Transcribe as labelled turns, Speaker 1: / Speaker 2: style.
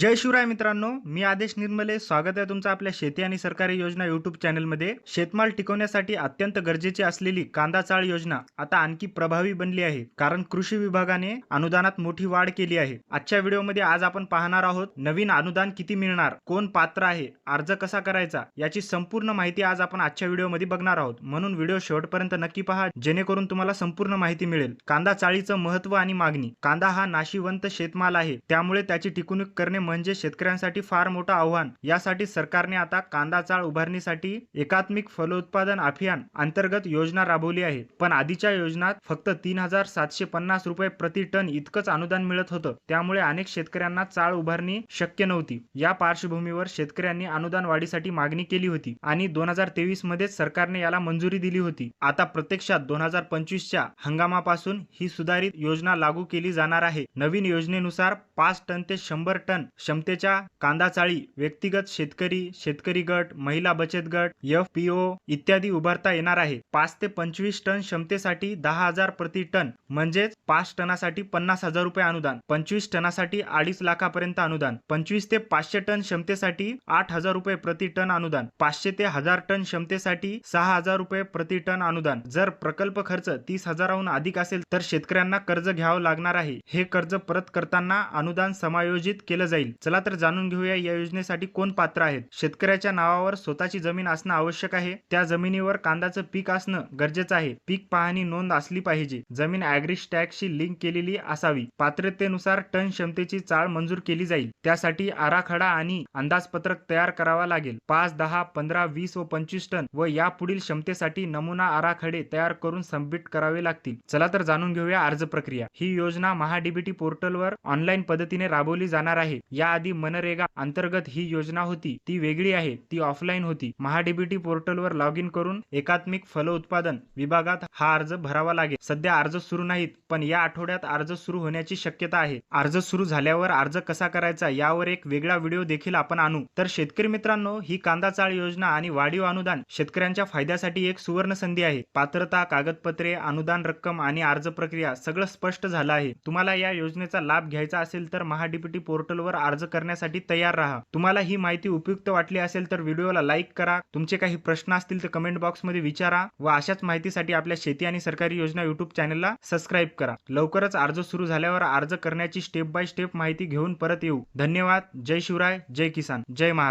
Speaker 1: जय शिवराय मित्रांनो मी आदेश निर्मले. स्वागत आहे तुमचं आपल्या शेती आणि सरकारी योजना युट्यूब चॅनलमध्ये शेतमाल टिकवण्यासाठी अत्यंत गरजेची असलेली कांदा चाळ योजना आता आणखी प्रभावी बनली आहे कारण कृषी विभागाने अनुदानात मोठी वाढ केली आहे. आजच्या व्हिडिओमध्ये आज आपण पाहणार आहोत नवीन अनुदान किती मिळणार कोण पात्र आहे अर्ज कसा करायचा याची संपूर्ण माहिती आज आपण आजच्या व्हिडिओमध्ये बघणार आहोत. म्हणून व्हिडिओ शेवटपर्यंत नक्की पहा जेणेकरून तुम्हाला संपूर्ण माहिती मिळेल. कांदा चाळीचं महत्त्व आणि मागणी. कांदा हा नाशिवंत शेतमाल आहे त्यामुळे त्याची टिकवणूक करणे म्हणजे शेतकऱ्यांसाठी फार मोठं आव्हान. यासाठी सरकारने आता कांदा चाळ उभारणीसाठी एकात्मिक फलोत्पादन अभियान अंतर्गत योजना राबवली आहे. पण आधीच्या योजनात फक्त तीन हजार सातशे पन्नास रुपये प्रति टन इतकंच अनुदान मिळत होतं. त्यामुळे अनेक शेतकऱ्यांना चाळ उभारणी शक्य नव्हती. या पार्श्वभूमीवर शेतकऱ्यांनी अनुदान वाढीसाठी मागणी केली होती आणि दोन हजार तेवीस मध्येच सरकारने याला मंजुरी दिली होती. आता प्रत्यक्षात दोन हजार पंचवीसच्या हंगामापासून ही सुधारित योजना लागू केली जाणार आहे. नवीन योजनेनुसार पाच टन ते शंभर टन क्षमतेच्या कांदा चाळी व्यक्तिगत शेतकरी शेतकरी गट महिला बचत गट एफ पी ओ इत्यादी उभारता येणार आहे. पाच ते पंचवीस टन क्षमतेसाठी दहा हजार प्रति टन म्हणजेच पाच टनासाठी पन्नास हजार रुपये अनुदान पंचवीस टनासाठी अडीच लाखापर्यंत अनुदान पंचवीस ते पाचशे टन क्षमतेसाठी आठ हजार रुपये प्रति टन अनुदान पाचशे ते हजार टन क्षमतेसाठी सहा हजार रुपये प्रति टन अनुदान. जर प्रकल्प खर्च तीस हजाराहून अधिक असेल तर शेतकऱ्यांना कर्ज घ्यावं लागणार आहे. हे कर्ज परत करताना अनुदान समायोजित केलं जाईल. चला तर जाणून घेऊया या योजनेसाठी कोण पात्र आहेत. शेतकऱ्याच्या नावावर स्वतःची जमीन असणं आवश्यक आहे. त्या जमिनीवर कांद्याचं पीक असणं गरजेचं आहे. पीक पाहणी नोंद असली पाहिजे. जमीन अॅग्रिश टॅक्सशी लिंक केलेली असावी. पात्रतेनुसार टन क्षमतेची चाळ मंजूर केली जाईल. त्यासाठी आराखडा आणि अंदाजपत्रक तयार करावा लागेल. पाच दहा पंधरा वीस व पंचवीस टन व यापुढील क्षमतेसाठी नमुना आराखडे तयार करून सबमिट करावे लागतील. चला तर जाणून घेऊया अर्ज प्रक्रिया. ही योजना महाडीबीटी पोर्टलवर ऑनलाईन पद्धतीने राबवली जाणार आहे. याआधी मनरेगा अंतर्गत ही योजना होती. ती वेगळी आहे. ती ऑफलाईन होती. महाडीबीटी पोर्टलवर लॉग इन करून एकात्मिक फलोत्पादन विभागात हा अर्ज भरावा लागेल. सध्या अर्ज सुरू नाहीत पण या आठवड्यात अर्ज सुरू होण्याची शक्यता आहे. अर्ज सुरू झाल्यावर अर्ज कसा करायचा यावर एक वेगळा व्हिडिओ देखील आपण आणू. तर शेतकरी मित्रांनो ही कांदा चाळ योजना आणि वाढीव अनुदान शेतकऱ्यांच्या फायद्यासाठी एक सुवर्ण संधी आहे. पात्रता कागदपत्रे अनुदान रक्कम आणि अर्ज प्रक्रिया सगळं स्पष्ट झालं आहे. तुम्हाला या योजनेचा लाभ घ्यायचा असेल तर महाडीपीटी पोर्टलवर अर्ज करण्यासाठी तयार राहा. तुम्हाला ही माहिती उपयुक्त वाटली असेल तर व्हिडिओला लाईक करा. तुमचे काही प्रश्न असतील तर कमेंट बॉक्समध्ये विचारा व अशाच माहितीसाठी आपल्या शेती आणि सरकारी योजना युट्यूब चॅनलला सबस्क्राईब करा. लवकरच अर्ज सुरू झाल्यावर अर्ज करण्याची स्टेप बाय स्टेप माहिती घेऊन परत येऊ. धन्यवाद. जय शिवराय. जय किसान. जय महाराष्ट्र.